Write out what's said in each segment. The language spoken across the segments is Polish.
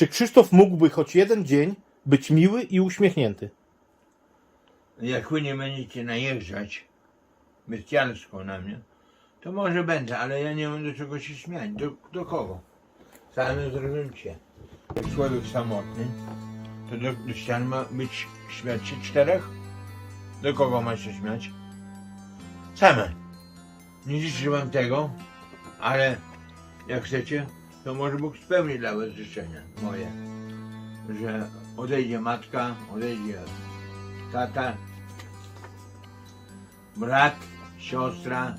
Czy Krzysztof mógłby choć jeden dzień być miły i uśmiechnięty? Jak wy nie będziecie najeżdżać bestialsko na mnie, to może będę, ale ja nie mam do czego się śmiać. Do, do kogo? Sami zrozumcie. Jak człowiek samotny, to do, do ścian ma być śmiać się czterech? Do kogo ma się śmiać? Same. Nie życzę wam tego, ale jak chcecie, to może Bóg spełni dla was życzenia moje. Że odejdzie matka, odejdzie tata, brat, siostra,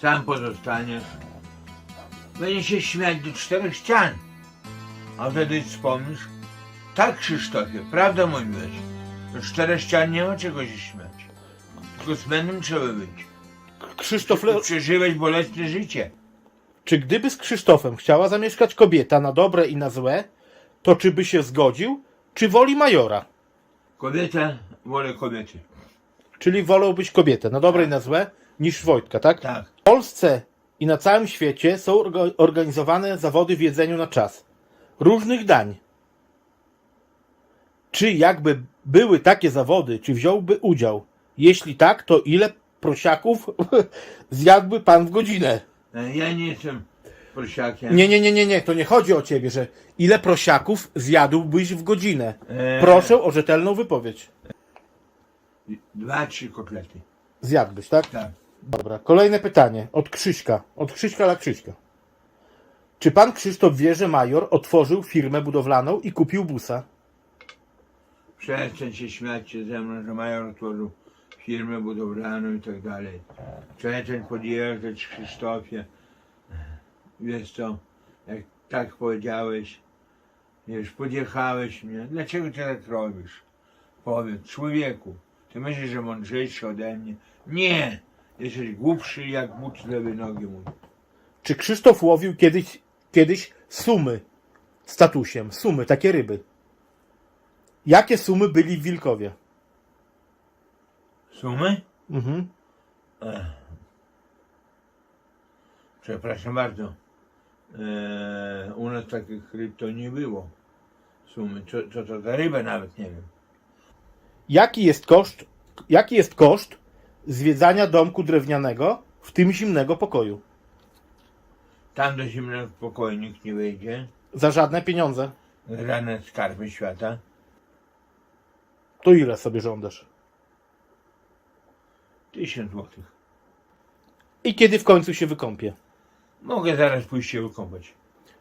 sam pozostaniesz. Będzie się śmiać do czterech ścian. A wtedy wspomnisz, tak Krzysztofie, prawda mój być. Do czterech ścian nie ma czego się śmiać. Tylko smętnym trzeba być. Krzysztof, Le... Przeżywać bolesne życie. Czy gdyby z Krzysztofem chciała zamieszkać kobieta na dobre i na złe, to czy by się zgodził, czy woli majora? Kobieta, wolę kobiety. Czyli wolałbyś kobietę na dobre i na złe niż Wojtka, tak? Tak. W Polsce i na całym świecie są orga- organizowane zawody w jedzeniu na czas. Różnych dań. Czy jakby były takie zawody, czy wziąłby udział? Jeśli tak, to ile prosiaków zjadłby pan w godzinę? E, Ja nie jestem prosiakiem. Nie, nie, nie, nie, nie, to nie chodzi o ciebie, że ile prosiaków zjadłbyś w godzinę? Eee. Proszę o rzetelną wypowiedź. Dwa, trzy kotlety. Zjadłbyś, tak? Tak. Dobra, kolejne pytanie od Krzyśka. Od Krzyśka dla Krzyśka. Czy pan Krzysztof wie, że major otworzył firmę budowlaną i kupił busa? Przestań się śmiać się ze mną, że major otworzył firmę budowlaną i tak dalej. Przestań podjeżdżać Krzysztofie. Wiesz co, jak tak powiedziałeś, wiesz, podjechałeś mnie. Dlaczego ty tak robisz? Powiedz, człowieku, ty myślisz, że mądrzejszy ode mnie? Nie! Jesteś głupszy jak but z lewej nogi mój. Czy Krzysztof łowił kiedyś, kiedyś sumy statusiem? Sumy, takie ryby. Jakie sumy byli w Wilkowie? Sumy? Mhm. Przepraszam bardzo. Eee, u nas takich ryb to nie było. Sumy. Co, co to za ryba nawet nie wiem. Jaki jest koszt, jaki jest koszt zwiedzania domku drewnianego, w tym zimnego pokoju? Tam do zimnego pokoju nikt nie wejdzie. Za żadne pieniądze. Żadne skarby świata. To ile sobie żądasz? Tysiąc złotych. I kiedy w końcu się wykąpie? Mogę zaraz pójść się wykąpać.